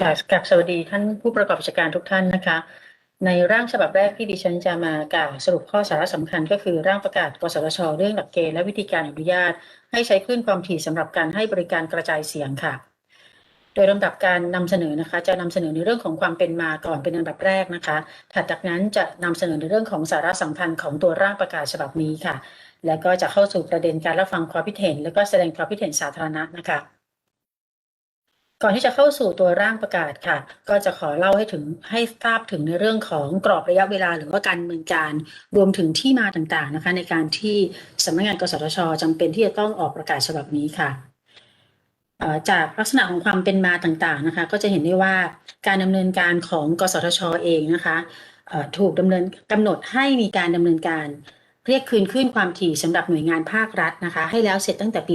ค่ะกราบสวัสดีท่านผู้ประกอบกิจการทุกท่านนะคะ ในร่างฉบับแรกที่ดิฉันจะมากล่าวสรุปข้อสาระสำคัญก็คือร่างประกาศกสทช เรื่องหลักเกณฑ์และวิธีการอนุญาต ให้ใช้คลื่นความถี่สำหรับการให้บริการกระจายเสียงค่ะ โดยลำดับการนำเสนอนะคะ จะนำเสนอในเรื่องของความเป็นมาก่อนเป็นอันดับแรกนะคะ ถัดจากนั้นจะนำเสนอในเรื่องของสาระสำคัญของตัวร่างประกาศฉบับนี้ค่ะ แล้วก็จะเข้าสู่ประเด็นการรับฟังความคิดเห็น แล้วก็แสดงความคิดเห็นสาธารณะนะคะ ก่อนที่จะเข้าสู่ตัวร่างประกาศค่ะ ก็จะขอเล่าให้ถึงให้ทราบถึงในเรื่องของกรอบระยะเวลา หรือว่าการดำเนินการรวมถึงที่มาต่างๆนะคะ ในการที่สำนักงานกสทชจำเป็นที่จะต้องออกประกาศฉบับนี้ค่ะจากลักษณะของความเป็นมาต่างๆนะคะ ก็จะเห็นได้ว่าการดำเนินการของกสทชเองนะคะถูกดำเนินกำหนดให้มีการดำเนินการเรียกคืนคลื่นความถี่สำหรับหน่วยงานภาครัฐนะคะ ให้แล้วเสร็จตั้งแต่ปี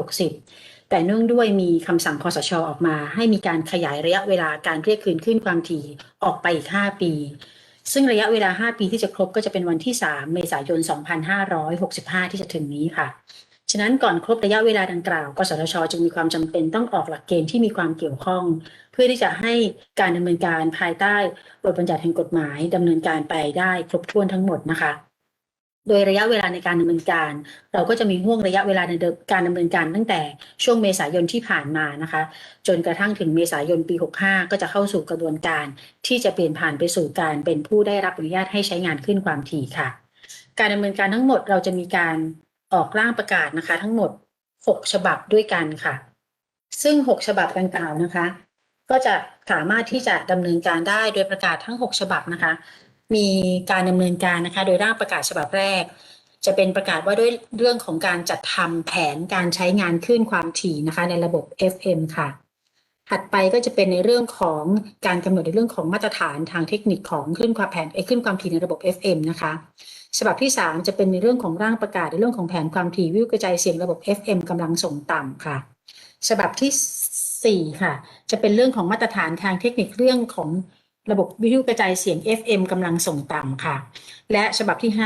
2560 แต่เนื่องด้วยมีคำสั่งคอสชออกมา ให้มีการขยายระยะเวลาการเรียกคืนคลื่นความถี่ออกไปอีก 5 ปี ซึ่งระยะเวลา 5 ปีที่จะครบก็จะเป็นวันที่ 3 เมษายน 2565 ที่จะถึงนี้ค่ะ ฉะนั้นก่อนครบระยะเวลาดังกล่าวกสทช จึงมีความจำเป็นต้องออกหลักเกณฑ์ที่มีความเกี่ยวข้อง เพื่อที่จะให้การดำเนินการภายใต้บทบัญญัติแห่งกฎหมายดำเนินการไปได้ครบถ้วนทั้งหมดนะคะ โดยระยะเวลาในการดำเนินการ เราก็จะมีห่วงระยะเวลาในการดำเนินการตั้งแต่ช่วงเมษายนที่ผ่านมานะคะ จนกระทั่งถึงเมษายนปี 65 ก็จะเข้าสู่กระบวนการ ที่จะเปลี่ยนผ่านไปสู่การเป็นผู้ได้รับอนุญาตให้ใช้งานขึ้นความถี่ค่ะ การดำเนินการทั้งหมดเราจะมีการออกร่างประกาศนะคะ ทั้งหมด 6 ฉบับด้วยกันค่ะ ซึ่ง 6 ฉบับดังกล่าวนะคะ ก็จะสามารถที่จะดำเนินการได้โดยประกาศทั้ง 6 ฉบับนะคะ มีการดำเนินการนะคะ โดยร่างประกาศฉบับแรก จะเป็นประกาศว่าด้วยเรื่องของการจัดทำแผนการใช้งานคลื่นความถี่นะคะ ในระบบ FM ค่ะ ถัดไปก็จะเป็นในเรื่องของการกำหนดในเรื่องของมาตรฐานทางเทคนิคของคลื่นความแผนเอ้คลื่นความถี่ในระบบ FM นะคะฉบับที่ 3 จะเป็นในเรื่องของร่างประกาศในเรื่องของแผนความถี่วิวกระจายเสียงระบบ FM กำลังส่งต่ำค่ะ ฉบับที่ 4 ค่ะ จะเป็นเรื่องของมาตรฐานทางเทคนิคเรื่องของ ระบบวิทยุกระจายเสียง FM กำลังส่งต่ำค่ะ และฉบับที่ 5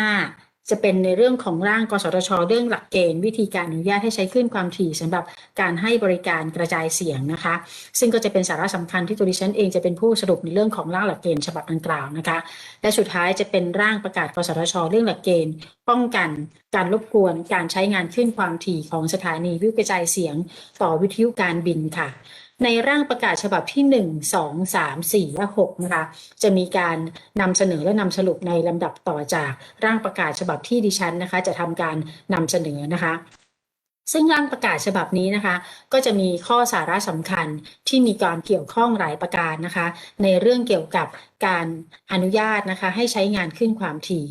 จะเป็นในเรื่องของร่างกสทช เรื่องหลักเกณฑ์วิธีการอนุญาตให้ใช้คลื่นความถี่สำหรับการให้บริการกระจายเสียงนะคะ ซึ่งก็จะเป็นสาระสำคัญที่ตัวดิฉันเองจะเป็นผู้สรุปในเรื่องของร่างหลักเกณฑ์ฉบับดังกล่าวนะคะ และสุดท้ายจะเป็นร่างประกาศกสทช เรื่องหลักเกณฑ์ ป้องกัน การรบกวน การใช้งานคลื่นความถี่ของสถานีวิทยุกระจายเสียง ต่อวิทยุการบินค่ะ ในร่างประกาศฉบับที่ 1 2 3 4 และ6นะคะจะมีการนำเสนอและนำสรุปในลำดับต่อจากร่างประกาศฉบับที่ดิฉันนะคะ จะทำการนำเสนอนะคะซึ่งร่างประกาศฉบับนี้นะคะ ก็จะมีข้อสาระสำคัญที่มีการเกี่ยวข้องหลายประการนะคะ ในเรื่องเกี่ยวกับการอนุญาตนะคะ ให้ใช้งานขึ้นความถี่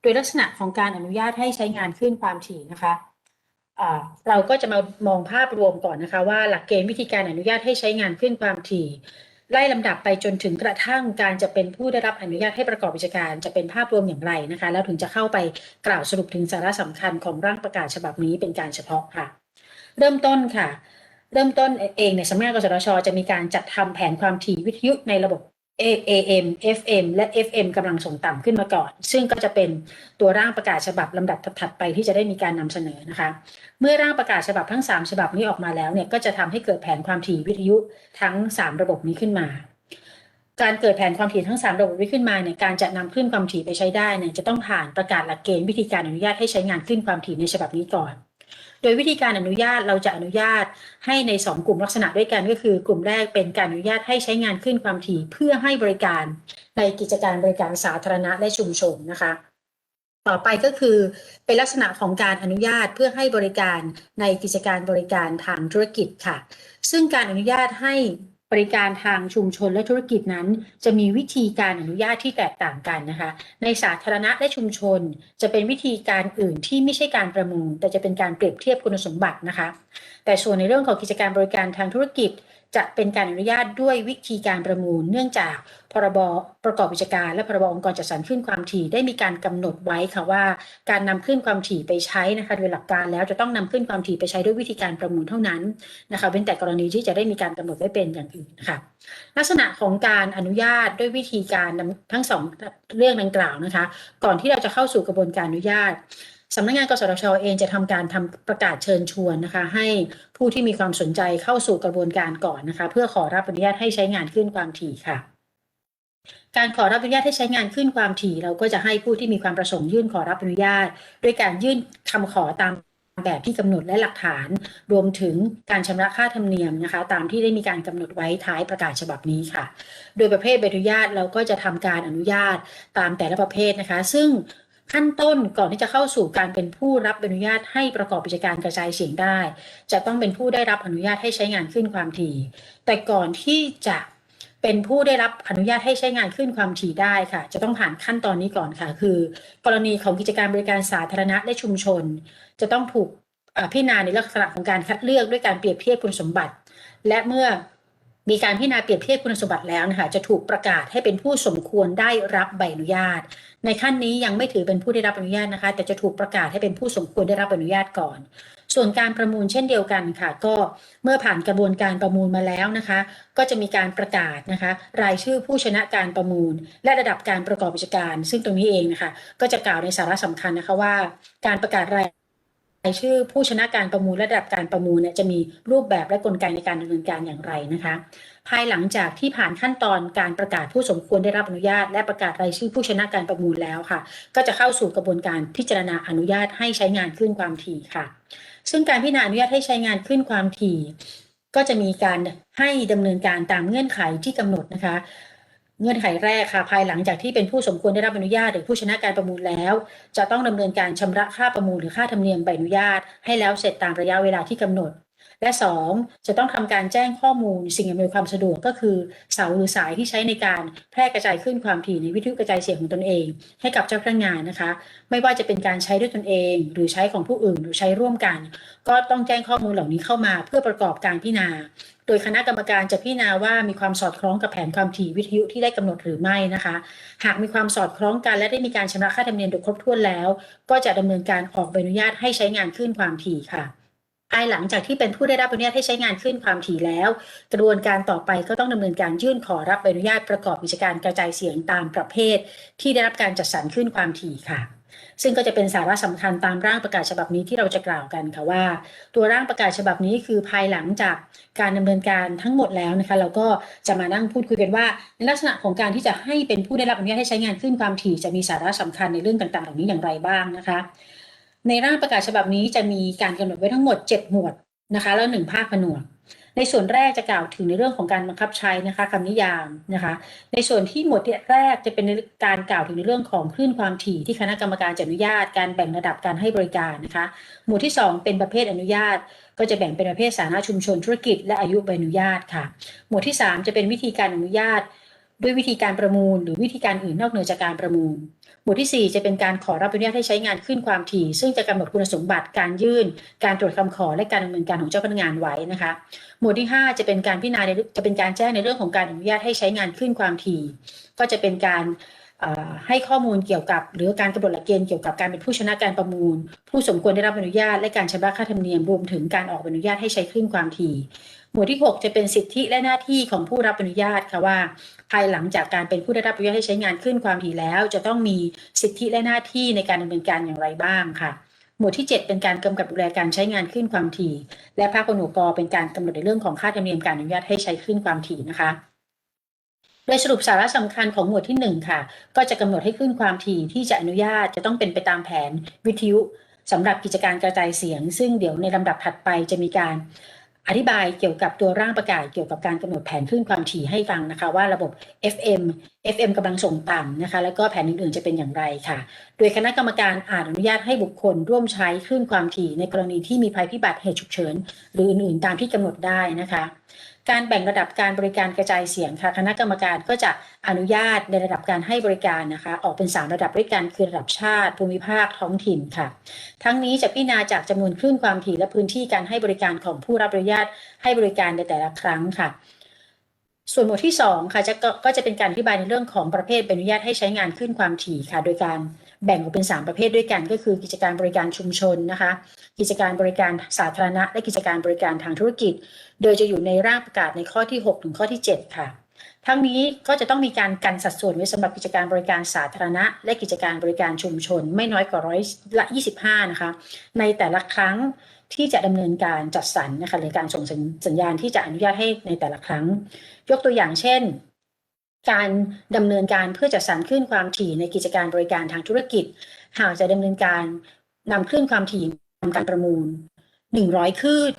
โดยลักษณะของการอนุญาตให้ใช้งานขึ้นความถี่นะคะ เราก็จะมามองภาพรวมก่อนนะคะว่าหลักเกณฑ์วิธีการอนุญาตให้ใช้งานขึ้นความถี่ ไล่ลำดับไปจนถึงกระทั่งการจะเป็นผู้ได้รับอนุญาตให้ประกอบกิจการ จะเป็นภาพรวมอย่างไรนะคะ แล้วถึงจะเข้าไปกล่าวสรุปถึงสาระสำคัญของร่างประกาศฉบับนี้เป็นการเฉพาะค่ะ เริ่มต้นค่ะ เริ่มต้นเองในยสำนักงานกสทชจะมีการจัดทำแผนความถี่วิทยุในระบบ AM FM และ FM กำลังส่งต่ำขึ้นมาก่อน ซึ่งก็จะเป็นตัวร่างประกาศฉบับลำดับถัดไปที่จะได้มีการนำเสนอนะคะ เมื่อร่างประกาศฉบับทั้ง 3 ฉบับนี้ออกมาแล้วเนี่ยก็จะทำให้เกิดแผนความถี่วิทยุทั้ง 3 ระบบนี้ขึ้นมา การเกิดแผนความถี่ทั้ง 3 ระบบนี้ขึ้นมาเนี่ยการจะนำคลื่นความถี่ไปใช้ได้เนี่ยจะต้องผ่านประกาศหลักเกณฑ์วิธีการอนุญาตให้ใช้งานคลื่นความถี่ในฉบับนี้ก่อน โดยวิธีการอนุญาตเราจะอนุญาตให้ใน 2 กลุ่มลักษณะด้วยกันก็คือ กลุ่มแรกเป็นการอนุญาตให้ใช้งานขึ้นความถี่เพื่อให้บริการในกิจการบริการสาธารณะและชุมชนนะคะ ต่อไปก็คือเป็นลักษณะของการอนุญาตเพื่อให้บริการในกิจการบริการทางธุรกิจค่ะ ซึ่งการอนุญาตให้ บริการทางชุมชนและธุรกิจนั้น จะมีวิธีการอนุญาตที่แตกต่างกันนะคะ ในสาธารณะและชุมชน จะเป็นวิธีการอื่นที่ไม่ใช่การประมูลแต่จะเป็นการเปรียบเทียบคุณสมบัตินะคะ แต่ส่วนในเรื่องของกิจการบริการทางธุรกิจ จะเป็นการอนุญาตด้วยวิธีการประมูล เนื่องจากพรบประกอบกิจการ และพรบองค์กรจัดสรรคลื่นความถี่ได้มีการกำหนดไว้ค่ะว่า การนำคลื่นความถี่ไปใช้นะคะโดยหลักการแล้วจะต้องนำคลื่นความถี่ไปใช้ด้วยวิธีการประมูลเท่านั้นนะคะเป็นแต่กรณีที่จะได้มีการกำหนดไว้เป็นอย่างอื่นนะคะลักษณะของการอนุญาตด้วยวิธีการทั้งสองเรื่องดังกล่าวนะคะ ก่อนที่เราจะเข้าสู่กระบวนการอนุญาต สำนักงานกสทชเองจะทำการทำประกาศเชิญชวนนะคะ ให้ผู้ที่มีความสนใจเข้าสู่กระบวนการก่อนนะคะ เพื่อขอรับอนุญาตให้ใช้งานขึ้นความถี่ค่ะ การขอรับอนุญาตให้ใช้งานขึ้นความถี่ เราก็จะให้ผู้ที่มีความประสงค์ยื่นขอรับอนุญาต ด้วยการยื่นคำขอตามแบบที่กำหนดและหลักฐาน รวมถึงการชำระค่าธรรมเนียมนะคะ ตามที่ได้มีการกำหนดไว้ท้ายประกาศฉบับนี้ค่ะ โดยประเภทใบอนุญาตเราก็จะทำการอนุญาตตามแต่ละประเภทนะคะ ซึ่ง ขั้นต้นก่อนที่จะเข้าสู่การเป็นผู้รับอนุญาตให้ประกอบกิจการกระจายเสียงได้ จะต้องเป็นผู้ได้รับอนุญาตให้ใช้งานขึ้นความถี่ แต่ก่อนที่จะเป็นผู้ได้รับอนุญาตให้ใช้งานขึ้นความถี่ได้ค่ะ จะต้องผ่านขั้นตอนนี้ก่อนค่ะ คือ กรณีของกิจการบริการสาธารณะและชุมชน จะต้องถูกพิจารณาในลักษณะของการคัดเลือกด้วยการเปรียบเทียบคุณสมบัติ และเมื่อมีการพิจารณาเปรียบเทียบคุณสมบัติแล้วนะคะจะถูกประกาศให้เป็นผู้สมควรได้รับใบอนุญาต ในขั้นนี้ยังไม่ถือเป็นผู้ได้รับอนุญาตนะคะ แต่จะถูกประกาศให้เป็นผู้สมควรได้รับอนุญาตก่อน ส่วนการประมูลเช่นเดียวกันค่ะ ก็เมื่อผ่านกระบวนการประมูลมาแล้วนะคะ ก็จะมีการประกาศนะคะ รายชื่อผู้ชนะการประมูล และระดับการประกอบกิจการ ซึ่งตรงนี้เองนะคะ ก็จะกล่าวในสาระสำคัญนะคะว่า การประกาศรายายชื่อผู้ชนะการประมูลระดับการประมูลเนี่ยจะมีรูปแบบและกลไกในการดำเนินการอย่างไรนะคะ ภายหลังจากที่ผ่านขั้นตอนการประกาศผู้สมควรได้รับอนุญาต และประกาศรายชื่อผู้ชนะการประมูลแล้วค่ะ ก็จะเข้าสู่กระบวนการพิจารณาอนุญาตให้ใช้งานขึ้นความถี่ค่ะ ซึ่งการพิจารณาอนุญาตให้ใช้งานขึ้นความถี่ ก็จะมีการให้ดำเนินการตามเงื่อนไขที่กำหนดนะคะ เงื่อนไขแรกค่ะภายหลังจากที่เป็นผู้สมควรได้รับอนุญาตหรือผู้ชนะการประมูลแล้ว จะต้องดำเนินการชำระค่าประมูลหรือค่าธรรมเนียมใบอนุญาต ให้แล้วเสร็จตามระยะเวลาที่กำหนด และสองจะต้องทำการแจ้งข้อมูลสิ่งอำนวยความสะดวกก็คือเสาหรือสายที่ใช้ในการแพร่กระจายขึ้นความถี่ในวิทยุกระจายเสียงของตนเอง ให้กับเจ้าพนักงานนะคะ ไม่ว่าจะเป็นการใช้ด้วยตนเอง หรือใช้ของผู้อื่นหรือใช้ร่วมกัน ก็ต้องแจ้งข้อมูลเหล่านี้เข้ามาเพื่อประกอบการพิจารณาโดยคณะกรรมการจะพิจารณาว่ามีความสอดคล้องกับแผนความถี่วิทยุที่ได้กำหนดหรือไม่นะคะ หากมีความสอดคล้องกันและได้มีการชำระค่าธรรมเนียมโดยครบถ้วนแล้ว ก็จะดำเนินการออกใบอนุญาตให้ใช้งานขึ้นความถี่ค่ะ ภายหลังจากที่เป็นผู้ได้รับอนุญาตให้ใช้งานขึ้นความถี่แล้ว กระบวนการต่อไปก็ต้องดำเนินการยื่นขอรับใบอนุญาตประกอบกิจการกระจายเสียงตามประเภท ที่ได้รับการจัดสรรขึ้นความถี่ค่ะ ซึ่งก็จะเป็นสาระสำคัญตามร่างประกาศฉบับนี้ที่เราจะกล่าวกันค่ะว่า ตัวร่างประกาศฉบับนี้คือภายหลังจากการดำเนินการทั้งหมดแล้วนะคะ เราก็จะมานั่งพูดคุยกันว่า ในลักษณะของการที่จะให้เป็นผู้ได้รับอนุญาตให้ใช้งานขึ้นความถี่จะมีสาระสำคัญในเรื่องต่างๆ เหล่านี้อย่างไรบ้างนะคะ ในร่างประกาศฉบับนี้จะมีการกำหนดไว้ทั้งหมด 7 หมวดนะคะ แล้วหนึ่งภาคผนวก ในส่วนแรกจะกล่าวถึงในเรื่องของการบังคับใช้นะคะคำนิยามนะคะ ในส่วนที่หมวดแรกจะเป็นการกล่าวถึงในเรื่องของคลื่นความถี่ที่คณะกรรมการจะอนุญาต การแบ่งระดับการให้บริการนะคะ หมวดที่ 2 เป็นประเภทอนุญาต ก็จะแบ่งเป็นประเภทสาธารณชุมชนธุรกิจ และอายุใบอนุญาตค่ะ หมวดที่ 3 จะเป็นวิธีการอนุญาต ด้วยวิธีการประมูล หรือวิธีการอื่นนอกเหนือจากการประมูล มวดที่ 4 จะเป็นการขอรับอนุญาตให้ใช้งานขึ้นความถี่ ซึ่งจะกำหนดคุณสมบัติการยื่น การตรวจคำขอและการดำเนินการของเจ้าพนักงานไว้นะคะ หมวดที่ 5 จะเป็นการพิจารณาจะเป็นการแจ้งในเรื่องของการอนุญาตให้ใช้งานขึ้นความถี่ ก็จะเป็นการ ให้ข้อมูลเกี่ยวกับ หรือการกำหนดหลักเกณฑ์เกี่ยวกับการเป็นผู้ชนะการประมูล ผู้สมควรได้รับอนุญาต และการชำระค่าธรรมเนียมรวมถึงการออกอนุญาตให้ใช้คลื่นความถี่ หมวดที่ 6 จะเป็นสิทธิและหน้าที่ของผู้รับอนุญาตค่ะว่า ภายหลังจากการเป็นผู้ได้รับอนุญาตให้ใช้งานขึ้นความถี่แล้ว จะต้องมีสิทธิและหน้าที่ในการดำเนินการอย่างไรบ้างค่ะหมวดที่ 7 เป็นการกำกับดูแลการใช้งานขึ้นความถี่ และภาคผนวกกเป็นการกำหนดในเรื่องของค่าธรรมเนียมการอนุญาตให้ใช้ขึ้นความถี่นะคะ โดยสรุปสาระสำคัญของหมวดที่ 1 ค่ะ ก็จะกำหนดให้ขึ้นความถี่ที่จะอนุญาตจะต้องเป็นไปตามแผนวิทยุสำหรับกิจการกระจายเสียง ซึ่งเดี๋ยวในลำดับถัดไปจะมีการอธิบายเกี่ยวกับตัวร่างประกาศเกี่ยวกับการกำหนดแผนคลื่นความถี่ให้ฟังนะคะ ว่าระบบ FM FM กำลังส่งต่ำนะคะ แล้วก็แผนอื่นๆจะเป็นอย่างไรค่ะ โดยคณะกรรมการอาจอนุญาตให้บุคคลร่วมใช้คลื่นความถี่ในกรณีที่มีภัยพิบัติเหตุฉุกเฉิน หรืออื่นๆตามที่กำหนดได้นะคะ การแบ่งระดับการบริการกระจายเสียงค่ะคณะกรรมการก็จะอนุญาตในระดับการให้บริการนะคะ ออกเป็น 3 ระดับด้วยกันคือระดับชาติ ภูมิภาคท้องถิ่นค่ะ ทั้งนี้จะพิจารณาจากจำนวนคลื่นความถี่และพื้นที่การให้บริการของผู้รับอนุญาตให้บริการในแต่ละครั้งค่ะส่วนหมวดที่2ค่ะจะก็ก็จะเป็นการอธิบายในเรื่องของประเภทใบอนุญาตให้ใช้งานขึ้นความถี่ค่ะ โดยการแบ่งออกเป็น 3 ประเภทด้วยกัน ก็คือกิจการบริการชุมชนนะคะ กิจการบริการสาธารณะ และกิจการบริการทางธุรกิจ โดยจะอยู่ในร่างประกาศในข้อที่ 6 ถึงข้อที่ 7 ค่ะ ทั้งนี้ก็จะต้องมีการกันสัดส่วนไว้สำหรับกิจการบริการสาธารณะ และกิจการบริการชุมชน ไม่น้อยกว่าร้อยละ 25 นะคะ ในแต่ละครั้งที่จะดำเนินการจัดสรรนะคะหรือการส่งสัญสญญาณที่จะอนุญาตให้ในแต่ละครั้ง ยกตัวอย่างเช่น การดำเนินการเพื่อจัดสรรคลื่นความถี่ในกิจการบริการทางธุรกิจ หากจะดำเนินการนำคลื่นความถี่ ทำการประมูล 100 คลื่น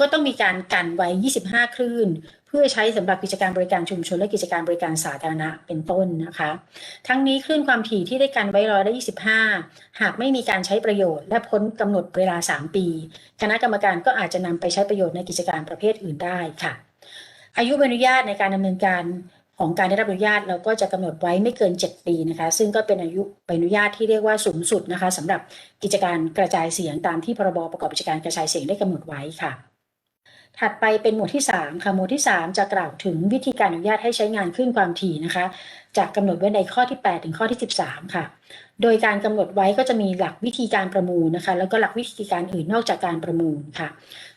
ก็ต้องมีการกันไว้ 25 คลื่น เพื่อใช้สำหรับกิจการบริการชุมชนและกิจการบริการสาธารณะเป็นต้นนะคะ ทั้งนี้คลื่นความถี่ที่ได้กันไว้ร้อยละ25 หากไม่มีการใช้ประโยชน์และพ้นกำหนดเวลา 3 ปี คณะกรรมการก็อาจจะนำไปใช้ประโยชน์ในกิจการประเภทอื่นได้ค่ะ อายุใบอนุญาตในการดำเนินการ ของการได้รับอนุญาตเราก็จะกำหนดไว้ไม่เกิน 7 ปีนะคะ ซึ่งก็เป็นอายุใบอนุญาตที่เรียกว่าสูงสุดนะคะสำหรับกิจการกระจายเสียงตามที่พรบประกอบกิจการกระจายเสียงได้กำหนดไว้ค่ะ ถัดไปเป็นหมวดที่ 3 ค่ะหมวดที่ 3 จะกล่าวถึงวิธีการอนุญาตให้ใช้งานขึ้นความถี่นะคะ จากกำหนดไว้ในข้อที่ 8 ถึงข้อที่ 13 ค่ะ โดยการกำหนดไว้ก็จะมีหลักวิธีการประมูลนะคะ แล้วก็หลักวิธีการอื่นนอกจากการประมูลค่ะ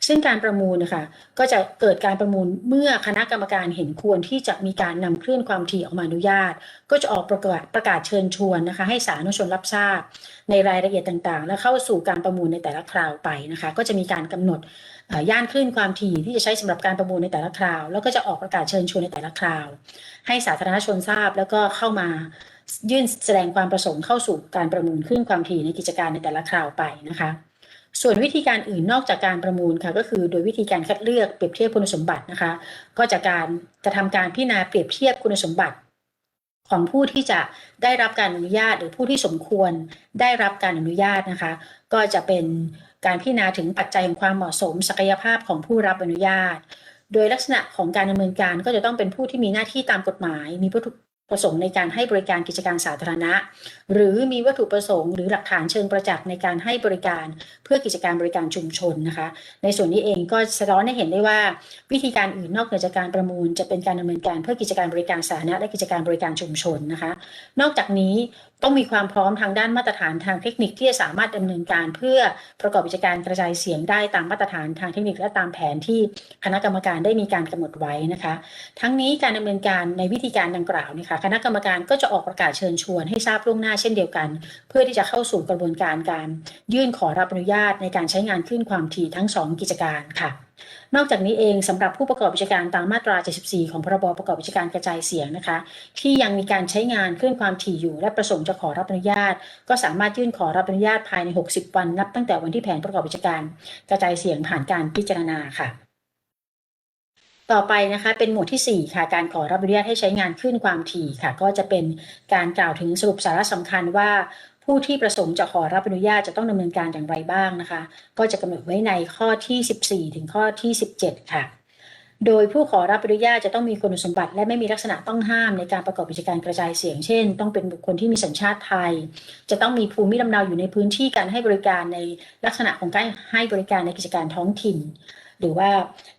ซึ่งการประมูลนะคะก็จะเกิดการประมูลเมื่อคณะกรรมการเห็นควรที่จะมีการนำคลื่นความถี่ออกมาอนุญาต ก็จะออกประกาศประกาศเชิญชวนนะคะ ให้สาธารณชนรับทราบ ในรายละเอียดต่างๆ และเข้าสู่การประมูลในแต่ละคราวไปนะคะ ก็จะมีการกำหนด ย่านคลื่นความถี่ที่จะใช้สำหรับการประมูลในแต่ละคราว แล้วก็จะออกประกาศเชิญชวนในแต่ละคราว ให้สาธารณชนทราบแล้วก็เข้ามายื่นแสดงความประสงค์เข้าสู่การประมูลคลื่นความถี่ในกิจการในแต่ละคราวไปนะคะส่วนวิธีการอื่นนอกจากการประมูลค่ะก็คือโดยวิธีการคัดเลือกเปรียบเทียบคุณสมบัตินะคะ ก็จากการจะทำการพิจารณาเปรียบเทียบคุณสมบัติ ของผู้ที่จะได้รับการอนุญาต หรือผู้ที่สมควรได้รับการอนุญาตนะคะ ก็จะเป็น การพิจารณาถึงปัจจัยของความเหมาะสม ศักยภาพของผู้รับอนุญาต โดยลักษณะของการดำเนินการก็จะต้องเป็นผู้ที่มีหน้าที่ตามกฎหมาย มีวัตถุประสงค์ในการให้บริการกิจการสาธารณะ หรือมีวัตถุประสงค์หรือหลักฐานเชิงประจักษ์ในการให้บริการเพื่อกิจการบริการชุมชนนะคะ ในส่วนนี้เองก็สะท้อนให้เห็นได้ว่า วิธีการอื่นนอกเหนือจากการประมูล จะเป็นการดำเนินการเพื่อกิจการบริการสาธารณะและกิจการบริการชุมชนนะคะ นอกจากนี้ต้องมีความพร้อมทางด้านมาตรฐานทางเทคนิคที่จะสามารถดำเนินการ เพื่อประกอบกิจการกระจายเสียงได้ตามมาตรฐานทางเทคนิคและตามแผนที่คณะกรรมการได้มีการกำหนดไว้นะคะ ทั้งนี้การดำเนินการในวิธีการดังกล่าวนยคะคณะกรรมการก็จะออกประกาศเชิญชวนให้ทราบล่วงหน้าเช่นเดียวกัน เพื่อที่จะเข้าสู่กระบวนการการยื่นขอรับอนุญาตในการใช้งานคลื่นความถี่ทั้ง 2 กิจการค่ะ นอกจากนี้เองสำหรับผู้ประกอบกิจการตามมาตรา 74 ของพรบประกอบกิจการกระจายเสียงนะคะ ที่ยังมีการใช้งานคลื่นความถี่อยู่ และประสงค์จะขอรับอนุญาต ก็สามารถยื่นขอรับอนุญาตภายใน 60 วันนับตั้งแต่วันที่แผนประกอบกิจการกระจายเสียงผ่านการพิจารณาค่ะ ต่อไปนะคะเป็นหมวดที่ 4 ค่ะ การขอรับอนุญาตให้ใช้งานคลื่นความถี่ค่ะ ก็จะเป็นการกล่าวถึงสรุปสาระสำคัญว่า ผู้ที่ประสงค์จะขอรับอนุญาตจะต้องดำเนินการอย่างไรบ้างนะคะ ก็จะกำหนดไว้ในข้อที่ 14 ถึงข้อที่ 17 ค่ะ โดยผู้ขอรับอนุญาตจะต้องมีคุณสมบัติ และไม่มีลักษณะต้องห้ามในการประกอบกิจการกระจายเสียง เช่น ต้องเป็นบุคคลที่มีสัญชาติไทย จะต้องมีภูมิลำเนาอยู่ในพื้นที่การให้บริการในลักษณะของการให้บริการในกิจการท้องถิ่น หรือว่า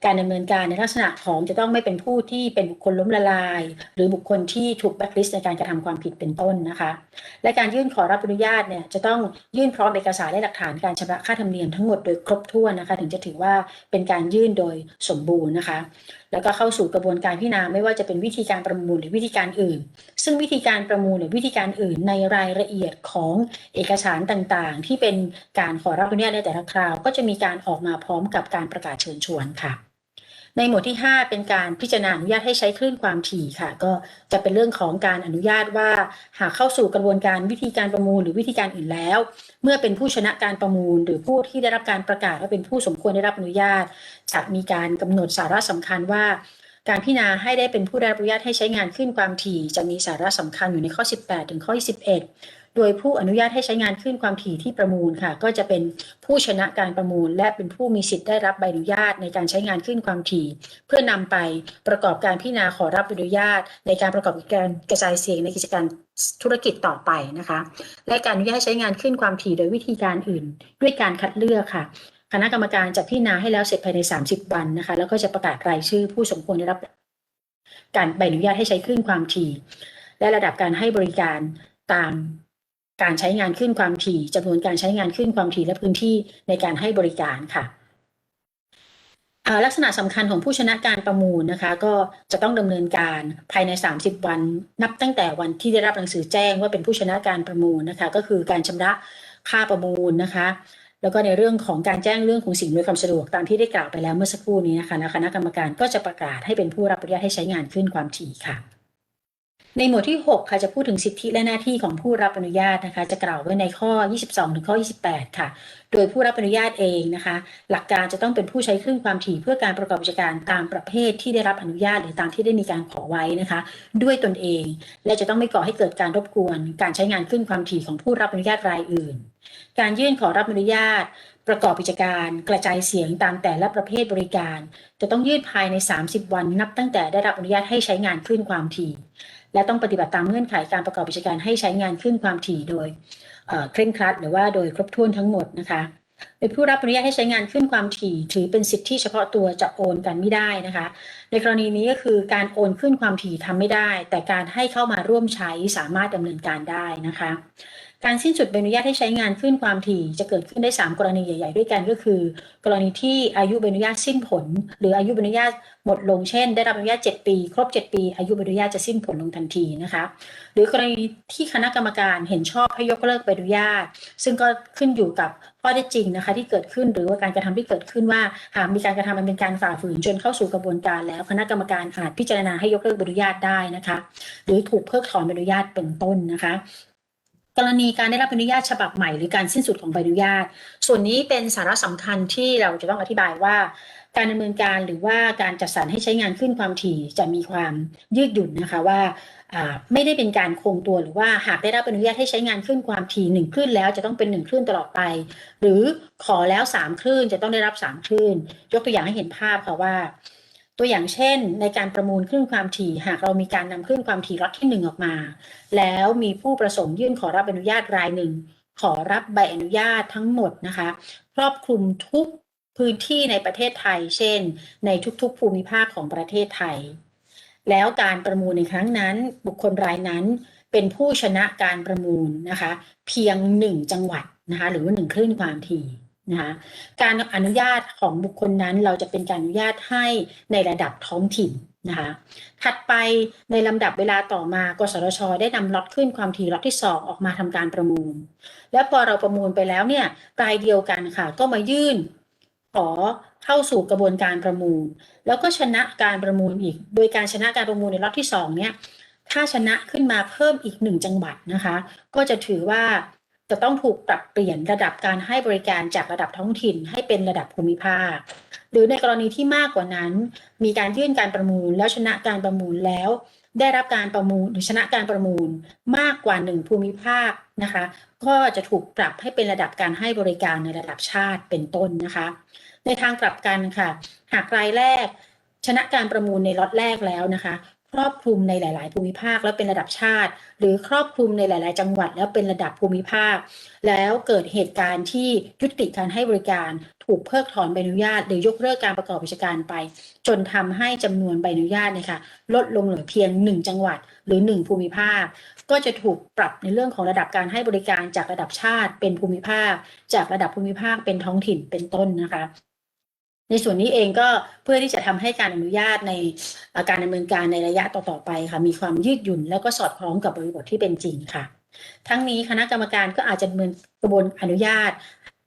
การดำเนินการในลักษณะของจะต้องไม่เป็นผู้ที่เป็นบุคคลล้มละลาย หรือบุคคลที่ถูกแบล็คลิสต์ในการกระทำความผิดเป็นต้นนะคะ และการยื่นขอรับอนุญาตเนี่ยจะต้องยื่นพร้อมเอกสารและหลักฐานการชำระค่าธรรมเนียมทั้งหมดโดยครบถ้วนนะคะ ถึงจะถือว่าเป็นการยื่นโดยสมบูรณ์นะคะ แล้วก็เข้าสู่กระบวนการพิจารณาไม่ว่าจะเป็นวิธีการประมูลหรือวิธีการอื่น ซึ่งวิธีการประมูลหรือวิธีการอื่นในรายละเอียดของเอกสารต่างๆ ที่เป็นการขอรับอนุญาตในแต่ละคราว ก็จะมีการออกมาพร้อมกับการประกาศชิญชวนค่ะ ในหมวดที่ 5 เป็นการพิจารณาอนุญาตให้ใช้คลื่นความถี่ค่ะ ก็จะเป็นเรื่องของการอนุญาตว่าหากเข้าสู่กระบวนการวิธีการประมูลหรือวิธีการอื่นแล้ว เมื่อเป็นผู้ชนะการประมูล หรือผู้ที่ได้รับการประกาศว่าเป็นผู้สมควรได้รับอนุญาต จะมีการกำหนดสาระสำคัญว่าการพิจารณาให้ได้เป็นผู้ได้รับอนุญาตให้ใช้งานคลื่นความถี่ จะมีสาระสำคัญอยู่ในข้อ 18 ถึงข้อ 21 โดยผู้อนุญาตให้ใช้งานคลื่นความถี่ที่ประมูลค่ะ ก็จะเป็นผู้ชนะการประมูล และเป็นผู้มีสิทธิ์ได้รับใบอนุญาตในการใช้งานคลื่นความถี่ เพื่อนำไปประกอบการพิจารณาขอรับอนุญาต ในการประกอบกิจการกระจายเสียงในกิจการธุรกิจต่อไปนะคะ และการอนุญาตให้ใช้งานคลื่นความถี่โดยวิธีการอื่น ด้วยการคัดเลือกค่ะคณะกรรมการจะพิจารณาให้แล้วเสร็จภายใน 30 วันนะคะ แล้วก็จะประกาศรายชื่อผู้สมควรได้รับ การใบอนุญาตให้ใช้คลื่นความถี่ และระดับการให้บริการตาม การใช้งานขึ้นความถี่จำนวนการใช้งานขึ้นความถี่และพื้นที่ในการให้บริการค่ะลักษณะสำคัญของผู้ชนะการประมูลนะคะ ก็จะต้องดำเนินการภายใน 30 วัน นับตั้งแต่วันที่ได้รับหนังสือแจ้งว่าเป็นผู้ชนะการประมูลนะคะ ก็คือการชำระค่าประมูลนะคะ แล้วก็ในเรื่องของการแจ้งเรื่องของสิ่งอำนวยความสะดวกตามที่ได้กล่าวไปแล้วเมื่อสักครู่นี้นะคะคณะกรรมการก็จะประกาศให้เป็นผู้รับอนุญาตให้ใช้งานขึ้นความถี่ค่ะ ในหมวดที่ 6 ค่ะจะพูดถึงสิทธิและหน้าที่ของผู้รับอนุญาตนะคะ จะกล่าวไว้ในข้อ 22 ถึงข้อ 28 ค่ะ โดยผู้รับอนุญาตเองนะคะ หลักการจะต้องเป็นผู้ใช้คลื่นความถี่เพื่อการประกอบกิจการตามประเภทที่ได้รับอนุญาตหรือตามที่ได้มีการขอไว้นะคะ ด้วยตนเอง และจะต้องไม่ก่อให้เกิดการรบกวน การใช้งานคลื่นความถี่ของผู้รับอนุญาตรายอื่น การยื่นขอรับอนุญาตประกอบกิจการกระจายเสียงตามแต่ละประเภทบริการ จะต้องยื่นภายใน 30 วันนับตั้งแต่ได้รับอนุญาตให้ใช้งานคลื่นความถี่ และต้องปฏิบัติตามเงื่อนไขการประกอบกิจการให้ใช้งานขึ้นความถี่โดยเคร่งครัด หรือว่าโดยครบถ้วนทั้งหมดนะคะโดยผู้รับอนุญาตให้ใช้งานขึ้นความถี่ ถือเป็นสิทธิเฉพาะตัวจะโอนกันไม่ได้นะคะ ในกรณีนี้ก็คือการโอนขึ้นความถี่ทำไม่ได้ แต่การให้เข้ามาร่วมใช้สามารถดำเนินการได้นะคะ การสิ้นสุดใบอนุญาตให้ใช้งานขึ้นความถี่จะเกิดขึ้นได้ 3 กรณีใหญ่ ๆ ด้วยกันก็คือ กรณีที่อายุใบอนุญาตสิ้นผล หรืออายุใบอนุญาตหมดลงเช่น ได้รับอนุญาต 7 ปี ครบ 7 ปี อายุใบอนุญาตจะสิ้นผลลงทันทีนะคะหรือกรณีที่คณะกรรมการเห็นชอบให้ยกเลิกใบอนุญาต ซึ่งก็ขึ้นอยู่กับข้อเท็จจริงนะคะที่เกิดขึ้นหรือว่าการกระทำที่เกิดขึ้นว่าหากมีการกระทำมันเป็นการฝ่าฝืนจนเข้าสู่กระบวนการ แล้วคณะกรรมการอาจพิจารณาให้ยกเลิกใบอนุญาตได้นะคะ หรือถูกเพิกถอนใบอนุญาตเป็นต้นนะคะ กรณีการได้รับอนุญาตฉบับใหม่หรือการสิ้นสุดของใบอนุญาต ส่วนนี้เป็นสาระสำคัญที่เราจะต้องอธิบายว่า การดำเนินการหรือว่าการจัดสรรให้ใช้งานขึ้นความถี่จะมีความยืดหยุ่นนะคะว่าไม่ได้เป็นการคงตัวหรือว่าหากได้รับอนุญาตให้ใช้งานขึ้นความถี่หนึ่งคลื่นแล้วจะต้องเป็นหนึ่งคลื่นตลอดไป หรือขอแล้วสามคลื่นจะต้องได้รับสามคลื่น ยกตัวอย่างให้เห็นภาพค่ะว่า ตัวอย่างเช่น ในการประมูลคลื่นความถี่ หากเรามีการนำคลื่นความถี่ล็อตที่หนึ่งออกมา แล้วมีผู้ประสงค์ยื่นขอรับอนุญาตรายหนึ่ง ขอรับใบอนุญาตทั้งหมดนะคะ ครอบคลุมทุกพื้นที่ในประเทศไทย เช่น ในทุกๆ ภูมิภาคของประเทศไทย แล้วการประมูลในครั้งนั้น บุคคลรายนั้นเป็นผู้ชนะการประมูลนะคะ เพียงหนึ่งจังหวัดนะคะ หรือว่าหนึ่งคลื่นความถี่ นะคะการอนุญาตของบุคคลนั้นเราจะเป็นการอนุญาตให้ในระดับท้องถิ่นนะคะถัดไปในลำดับเวลาต่อมากสทช ได้นำล็อตขึ้นความถี่ล็อตที่สองออกมาทำการประมูล แล้วพอเราประมูลไปแล้วเนี่ยรายเดียวกันค่ะ ก็มายื่นขอเข้าสู่กระบวนการประมูล แล้วก็ชนะการประมูลอีก โดยการชนะการประมูลในล็อตที่สองเนี่ยถ้าชนะขึ้นมาเพิ่มอีกหนึ่งจังหวัดนะคะ ก็จะถือว่า จะต้องถูกปรับเปลี่ยนระดับการให้บริการจากระดับท้องถิ่น ให้เป็นระดับภูมิภาค หรือในกรณีที่มากกว่านั้น มีการยื่นการประมูล แล้วชนะการประมูลแล้ว ได้รับการประมูลหรือชนะการประมูลมากกว่าหนึ่งภูมิภาคนะคะ ก็จะถูกปรับให้เป็นระดับการให้บริการในระดับชาติเป็นต้นนะคะ ในทางกลับกันค่ะ หากรายแรกชนะการประมูลในล็อตแรกแล้วนะคะ ครอบคลุมในหลาย ๆ ภูมิภาคแล้วเป็นระดับชาติ หรือครอบคลุมในหลาย ๆ จังหวัดแล้วเป็นระดับภูมิภาค แล้วเกิดเหตุการณ์ที่ยุติการให้บริการถูกเพิกถอนใบอนุญาต หรือยกเลิกการประกอบกิจการไป จนทำให้จำนวนใบอนุญาตเนยคะลดลงเหลือเพียง 1 จังหวัด หรือ 1 ภูมิภาค ก็จะถูกปรับในเรื่องของระดับการให้บริการจากระดับชาติเป็นภูมิภาค จากระดับภูมิภาคเป็นท้องถิ่นเป็นต้นนะคะ ในส่วนนี้เองก็เพื่อที่จะทำให้การอนุญาตในการดำเนินการในระยะต่อๆไปค่ะ มีความยืดหยุ่นแล้วก็สอดคล้องกับบริบทที่เป็นจริงค่ะ ทั้งนี้คณะกรรมการก็อาจจะดำเนินกระบวนอนุญาต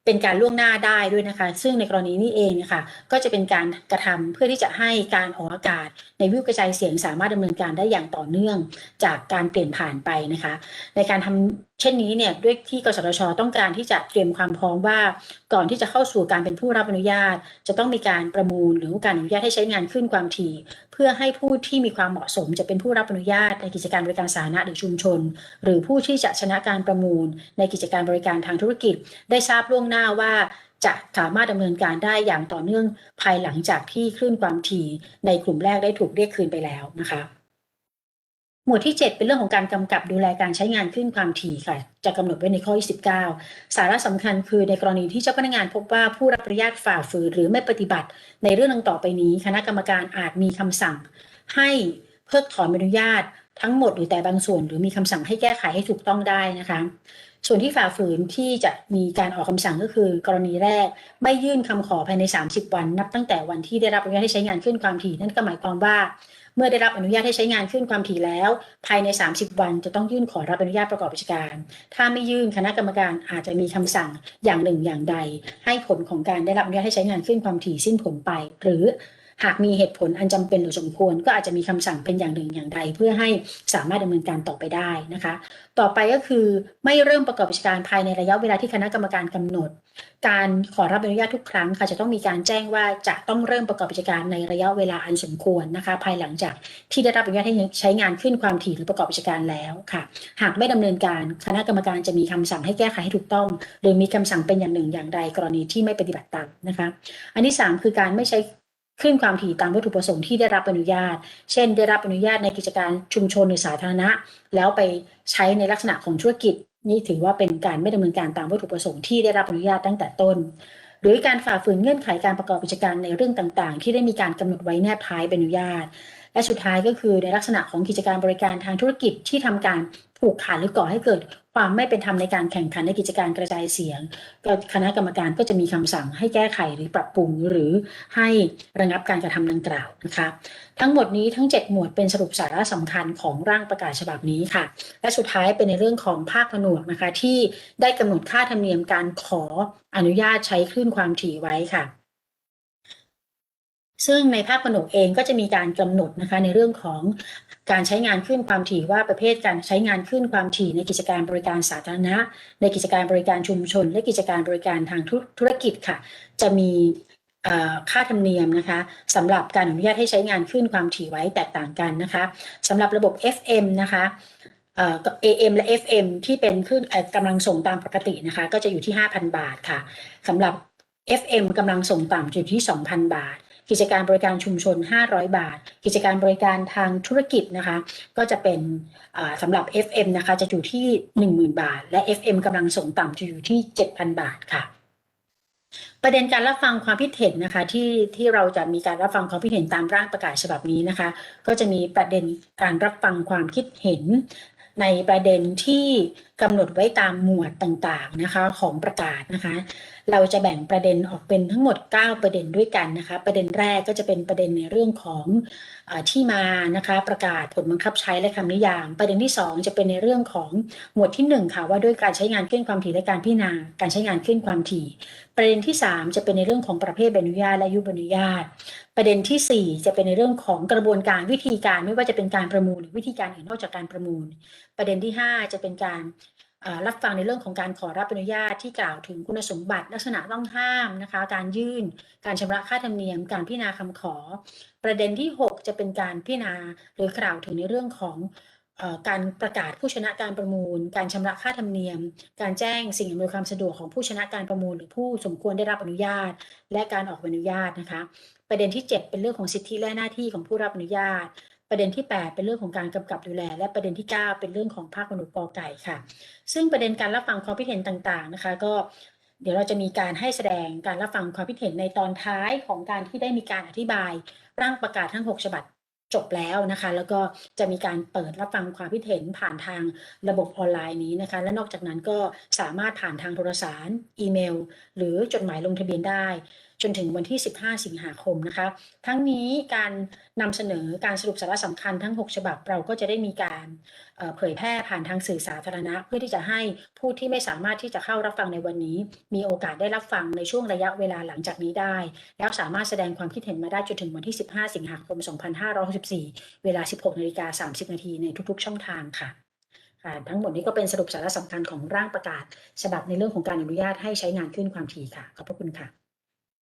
เป็นการล่วงหน้าได้ด้วยนะคะ ซึ่งในกรณีนี้เองนยคะก็จะเป็นการกระทำเพื่อที่จะให้การออกอากาศ ในวิวกระจายเสียงสามารถดำเนินการได้อย่างต่อเนื่องจากการเปลี่ยนผ่านไปนะคะ ในการทำ เช่นนี้เนี่ยด้วยที่กสทช ต้องการที่จะเตรียมความพร้อมว่า ก่อนที่จะเข้าสู่การเป็นผู้รับอนุญาต จะต้องมีการประมูลหรือการอนุญาตให้ใช้งานขึ้นความถี่ เพื่อให้ผู้ที่มีความเหมาะสมจะเป็นผู้รับอนุญาตในกิจการบริการสาธารณะหรือชุมชน หรือผู้ที่จะชนะการประมูล ในกิจการบริการทางธุรกิจ ได้ทราบล่วงหน้าว่าจะสามารถดำเนินการได้อย่างต่อเนื่องภายหลังจากที่คลื่นความถี่ในกลุ่มแรกได้ถูกเรียกคืนไปแล้วนะคะ หมวดที่ 7 เป็นเรื่องของการกำกับดูแลการใช้งานคลื่นความถี่ค่ะ จะกำหนดไว้ในข้อ 29 สาระสำคัญคือในกรณีที่เจ้าพนักงานพบว่าผู้รับอนุญาตฝ่าฝืนหรือไม่ปฏิบัติ ในเรื่องดังต่อไปนี้ คณะกรรมการอาจมีคำสั่ง ให้เพิกถอนอนุญาต ทั้งหมดหรือแต่บางส่วน หรือมีคำสั่งให้แก้ไขให้ถูกต้องได้นะคะ ส่วนที่ฝ่าฝืนที่จะมีการออกคำสั่งก็คือ กรณีแรก ไม่ยื่นคำขอภายใน 30 วัน นับตั้งแต่วันที่ได้รับอนุญาตให้ใช้งานขึ้นความถี่นั่นก็หมายความว่า เมื่อได้รับอนุญาตให้ใช้งานขึ้นความถี่แล้ว ภายใน 30 วันจะต้องยื่นขอรับอนุญาตประกอบกิจการ ถ้าไม่ยื่นคณะกรรมการอาจจะมีคำสั่งอย่างหนึ่งอย่างใด ให้ผลของการได้รับอนุญาตให้ใช้งานขึ้นความถี่สิ้นผลไป หรือ หากมีเหตุผลอันจำเป็นหรือสมควร ก็อาจจะมีคำสั่งเป็นอย่างหนึ่งอย่างใด เพื่อให้สามารถดำเนินการต่อไปได้นะคะ ต่อไปก็คือไม่เริ่มประกอบกิจการภายในระยะเวลาที่คณะกรรมการกำหนด การขอรับอนุญาตทุกครั้งค่ะจะต้องมีการแจ้งว่าจะต้องเริ่มประกอบกิจการในระยะเวลาอันสมควรนะคะ ภายหลังจากที่ได้รับอนุญาตให้ใช้งานขึ้นความถี่หรือประกอบกิจการแล้วค่ะ หากไม่ดำเนินการคณะกรรมการจะมีคำสั่งให้แก้ไขให้ถูกต้องหรือมีคำสั่งเป็นอย่างหนึ่งอย่างใดกรณีที่ไม่ปฏิบัติตามนะคะ อันที่สามคือการไม่ใช้ คลื่นความถี่ตามวัตถุประสงค์ที่ได้รับอนุญาต เช่น ได้รับอนุญาตในกิจการชุมชนหรือสาธารณะ แล้วไปใช้ในลักษณะของธุรกิจ นี่ถือว่าเป็นการไม่ดำเนินการตามวัตถุประสงค์ที่ได้รับอนุญาตตั้งแต่ต้น หรือการฝ่าฝืนเงื่อนไขการประกอบกิจการในเรื่องต่างๆ ที่ได้มีการกำหนดไว้แนบท้ายใบอนุญาต และสุดท้ายก็คือในลักษณะของกิจการบริการทางธุรกิจที่ทำการผูกขาดหรือก่อให้เกิด ความไม่เป็นธรรมในการแข่งขันในกิจการกระจายเสียง ก็คณะกรรมการก็จะมีคำสั่งให้แก้ไขหรือปรับปรุงหรือให้ระงับการกระทำดังกล่าวนะคะ ทั้งหมดนี้ทั้ง 7 หมวดเป็นสรุปสาระสำคัญของร่างประกาศฉบับนี้ค่ะ และสุดท้ายเป็นในเรื่องของภาคผนวกนะคะ ที่ได้กำหนดค่าธรรมเนียมการขออนุญาตใช้คลื่นความถี่ไว้ค่ะ ซึ่งในภาคผนวกเองก็จะมีการกำหนดนะคะในเรื่องของการใช้งานขึ้นความถี่ว่าประเภทการใช้งานขึ้นความถี่ในกิจการบริการสาธารณะ ในกิจการบริการชุมชน และกิจการบริการทางธุรกิจค่ะ จะมีค่าธรรมเนียมนะคะสำหรับการอนุญาตให้ใช้งานขึ้นความถี่ไว้แตกต่างกันนะคะสำหรับระบบ FM นะคะ AM และ FM ที่เป็นคลื่นกำลังส่งตามปกตินะคะก็จะอยู่ที่ 5,000 บาทค่ะสำหรับ FM กำลังส่งต่ำอยู่ที่ 2,000 บาท กิจการบริการชุมชน 500 บาท กิจการบริการทางธุรกิจนะคะ ก็จะเป็นสำหรับ FM นะคะจะอยู่ที่ 10,000 บาท และ FM กำลังส่งต่ำจะอยู่ที่ 7,000 บาทค่ะประเด็นการรับฟังความคิดเห็นนะคะที่ที่เราจะมีการรับฟังความคิดเห็นตามร่างประกาศฉบับนี้นะคะ ก็จะมีประเด็นการรับฟังความคิดเห็น ในประเด็นที่กำหนดไว้ตามหมวดต่างๆนะคะของประกาศนะคะ เราจะแบ่งประเด็นออกเป็นทั้งหมด 9 ประเด็นด้วยกันนะคะ ประเด็นแรกก็จะเป็นประเด็นในเรื่องของอที่มานะคะประกาศผลบังคับใช้และคำนิยาม ประเด็นที่ 2 จะเป็นในเรื่องของหมวดที่ 1 ค่ะว่าด้วยการใช้งานขึ้นความถี่และการพิจารณาการใช้งานขึ้นความถี่ ประเด็นที่ 3 จะเป็นในเรื่องของประเภทใบอนุญาตและยุบอนุญาต ประเด็นที่ 4 จะเป็นในเรื่องของกระบวนการวิธีการไม่ว่าจะเป็นการประมูลหรือวิธีการอื่นนอกจากการประมูล ประเด็นที่ 5 จะเป็นการ รับฟังในเรื่องของการขอรับอนุญาตที่กล่าวถึงคุณสมบัติลักษณะต้องห้ามนะคะ การยื่น การชำระค่าธรรมเนียม การพิจารณาคำขอ ประเด็นที่ 6 จะเป็นการพิจารณาหรือกล่าวถึงในเรื่องของการประกาศผู้ชนะการประมูล การชำระค่าธรรมเนียม การแจ้งสิ่งอำนวยความสะดวกของผู้ชนะการประมูล หรือผู้สมควรได้รับอนุญาต และการออกอนุญาตนะคะ ประเด็นที่ 7 เป็นเรื่องของสิทธิและหน้าที่ของผู้รับอนุญาต ประเด็นที่ 8 เป็นเรื่องของการกำกับดูแล และประเด็นที่ 9 เป็นเรื่องของภาคมนุษย์กอไก่ค่ะ ซึ่งประเด็นการรับฟังความคิดเห็นต่างๆนะคะ ก็เดี๋ยวเราจะมีการให้แสดงการรับฟังความคิดเห็นในตอนท้ายของการที่ได้มีการอธิบายร่างประกาศทั้ง 6 ฉบับจบแล้วนะคะ แล้วก็จะมีการเปิดรับฟังความคิดเห็นผ่านทางระบบออนไลน์นี้นะคะ และนอกจากนั้นก็สามารถผ่านทางโทรสาร อีเมล หรือจดหมายลงทะเบียนได้ จนถึงวันที่ 15 สิงหาคมนะคะ ทั้งนี้การนำเสนอการสรุปสาระสำคัญทั้ง 6 ฉบับเราก็จะได้มีการเผยแพร่ผ่านทางสื่อสาธารณะ เพื่อที่จะให้ผู้ที่ไม่สามารถที่จะเข้ารับฟังในวันนี้ มีโอกาสได้รับฟังในช่วงระยะเวลาหลังจากนี้ได้ แล้วสามารถแสดงความคิดเห็นมาได้จนถึงวันที่ 15 สิงหาคม 2564 เวลา 16นาฬิกา30 นาทีในทุก ๆ ช่องทางค่ะค่ะทั้งหมดนี้ก็เป็นสรุปสาระสำคัญของร่างประกาศ ฉบับในเรื่องของการอนุญาตให้ใช้งานขึ้นความถี่ค่ะ ขอบพระคุณค่ะ